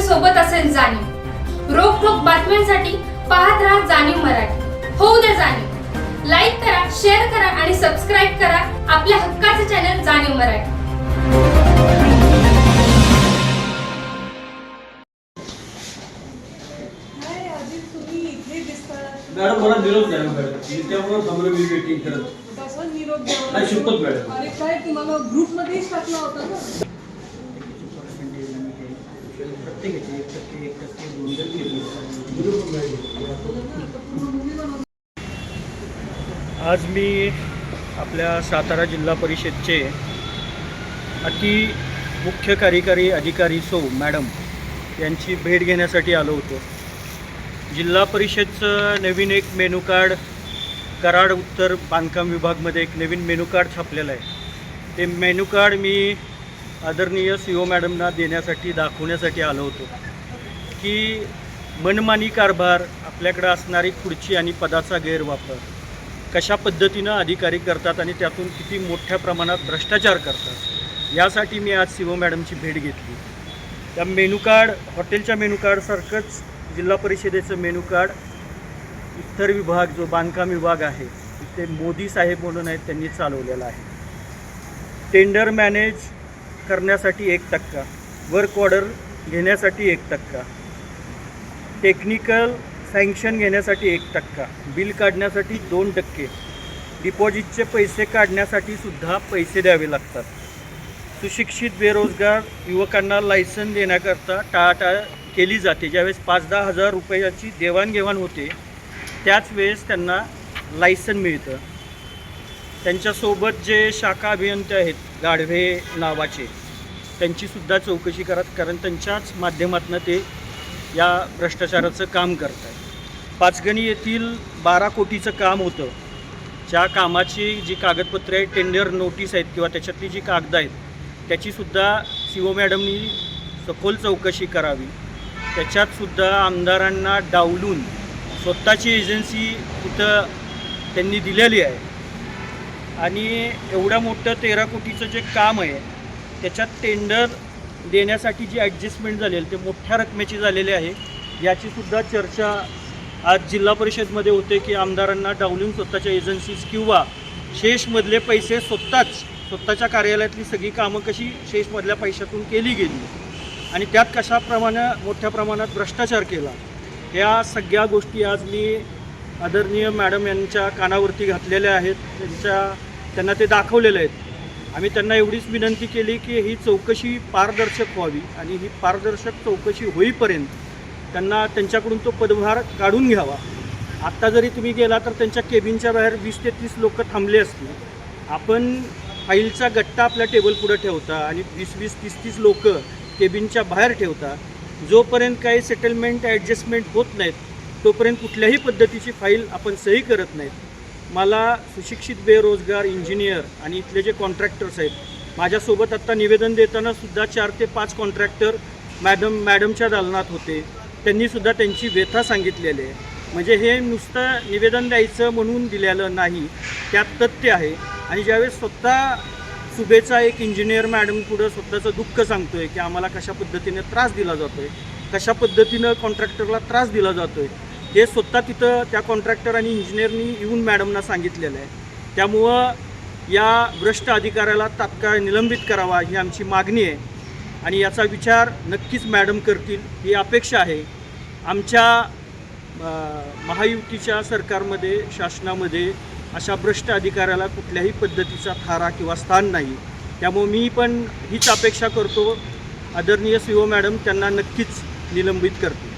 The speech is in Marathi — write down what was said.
सोबत असेल जाणीव. रोखोक बातम्यांसाठी पाहत राहा जाणीव मराठी. होऊ द्या जाणीव. लाईक करा शेअर करा आणि सबस्क्राईब करा आपल्या हक्काचे चॅनल जाणीव मराठी. मॅडम मला निरोप द्या मॅडम. मी त्यामुळे मी मीटिंग करत. निरोप द्यावा नाही, मॅडम. अरे काय तुम्हाला ग्रुप मध्येच टाकला होता ना? प्रत्येकाची एक टक्के एक टक्के दोन घेतली आज मी आपल्या सातारा जिल्हा परिषदचे अति मुख्य कार्यकारी अधिकारी सो मॅडम यांची भेट घेण्यासाठी आलो होतो. जिल्हा परिषदचं नवीन एक मेनू कार्ड कराड उत्तर बांधकाम विभागमध्ये एक नवीन मेनू कार्ड छापलेलं आहे. ते मेनू कार्ड मी आदरणीय सी ओ मॅडमना देण्यासाठी दाखवण्यासाठी आलो होतो की मनमानी कारभार आपल्याकडं असणारी खुर्ची आणि पदाचा गैरवापर कशा पद्धतीनं अधिकारी करतात आणि त्यातून किती मोठ्या प्रमाणात भ्रष्टाचार करतात यासाठी मी आज सी ओ मॅडमची भेट घेतली. त्या मेनू कार्ड हॉटेलच्या मेनू कार्डसारखंच जिल्हा परिषदेचं मेनू कार्ड इतर विभाग जो बांधकाम विभाग आहे तिथे मोदी साहेब म्हणून आहेत त्यांनी चालवलेला आहे. टेंडर मॅनेज करण्यासाठी एक टक्का वर्क ऑर्डर घेण्यासाठी एक टक्का टेक्निकल सँक्शन घेण्यासाठी एक टक्का बिल काढण्यासाठी दोन टक्के डिपॉझिटचे पैसे काढण्यासाठी सुद्धा पैसे द्यावे लागतात. सुशिक्षित बेरोजगार युवकांना लायसन देण्याकरता टाळाटाळ केली जाते. ज्यावेळेस पाच दहा हजार रुपयाची देवाणघेवाण होते त्याच वेळेस त्यांना लायसन मिळतं. त्यांच्यासोबत जे शाखा अभियंते आहेत गाढवे नावाचे त्यांचीसुद्धा चौकशी करत कारण त्यांच्याच माध्यमातून ते या भ्रष्टाचाराचं काम करत आहेत पाचगणी येथील बारा कोटीचं काम होतं. ज्या कामाची जी कागदपत्रे आहेत टेंडर नोटीस आहेत किंवा त्याच्यातली जी कागद आहेत त्याचीसुद्धा सी ओ मॅडमनी सखोल चौकशी करावी. त्याच्यातसुद्धा आमदारांना डावलून स्वतःची एजन्सी तिथं त्यांनी दिलेली आहे. आणि एवढ्या मोठं तेरा कोटीचं जे काम आहे त्याच्यात टेंडर देण्यासाठी जी ॲडजस्टमेंट झालेली ते मोठ्या रकमेची झालेली आहे. याचीसुद्धा चर्चा आज जिल्हा परिषदमध्ये होते की आमदारांना डावलून स्वतःच्या एजन्सीज किंवा शेषमधले पैसे स्वतःच स्वतःच्या कार्यालयातली सगळी कामं कशी शेषमधल्या पैशातून केली गेली? आणि त्यात कशाप्रमाणे मोठ्या प्रमाणात भ्रष्टाचार केला? या सगळ्या गोष्टी आज मी आदरणीय मॅडम यांच्या कानावरती घातलेल्या आहेत. त्यांच्या त्यांना ते दाखवलेले आहेत आम्ही त्यांना एवढीच विनंती केली की ही चौकशी पारदर्शक व्हावी आणि ही पारदर्शक चौकशी होईपर्यंत त्यांना त्यांच्याकडून तो पदभार काढून घ्यावा. आत्ता जरी तुम्ही गेला तर त्यांच्या केबिनच्या बाहेर वीस ते तीस लोक थांबले असतील. आपण फाईलचा गट्टा आपल्या टेबल पुढं ठेवता आणि वीस वीस तीस तीस लोक केबिनच्या बाहेर ठेवता जोपर्यंत काही सेटलमेंट ॲडजस्टमेंट होत नाहीत तोपर्यंत कुठल्याही पद्धतीची फाईल आपण सही करत नाहीत. मला सुशिक्षित बेरोजगार इंजिनियर आणि इथले जे कॉन्ट्रॅक्टर्स आहेत माझ्यासोबत आत्ता निवेदन देताना सुद्धा चार ते पाच कॉन्ट्रॅक्टर मॅडम मॅडमच्या दालनात होते. त्यांनीसुद्धा त्यांची व्यथा सांगितलेली आहे. म्हणजे हे नुसतं निवेदन द्यायचं म्हणून दिलेलं नाही त्यात तथ्य आहे. आणि ज्यावेळेस स्वतः सुबेचा एक इंजिनियर मॅडम पुढं स्वतःचं दुःख सांगतो आहे की आम्हाला कशा पद्धतीने त्रास दिला जातो आहे कशा पद्धतीनं कॉन्ट्रॅक्टरला त्रास दिला जातो आहे हे स्वतः तिथं त्या कॉन्ट्रॅक्टर आणि इंजिनियरनी येऊन मॅडमना सांगितलेलं आहे. त्यामुळं या भ्रष्ट अधिकाऱ्याला तात्काळ निलंबित करावा ही आमची मागणी आहे. आणि याचा विचार नक्कीच मॅडम करतील ही अपेक्षा आहे. आमच्या महायुतीच्या सरकारमध्ये शासनामध्ये अशा भ्रष्ट अधिकाऱ्याला कुठल्याही पद्धतीचा थारा किंवा स्थान नाही. त्यामुळे मी पण हीच अपेक्षा करतो. आदरणीय सी ओ मॅडम त्यांना नक्कीच निलंबित करते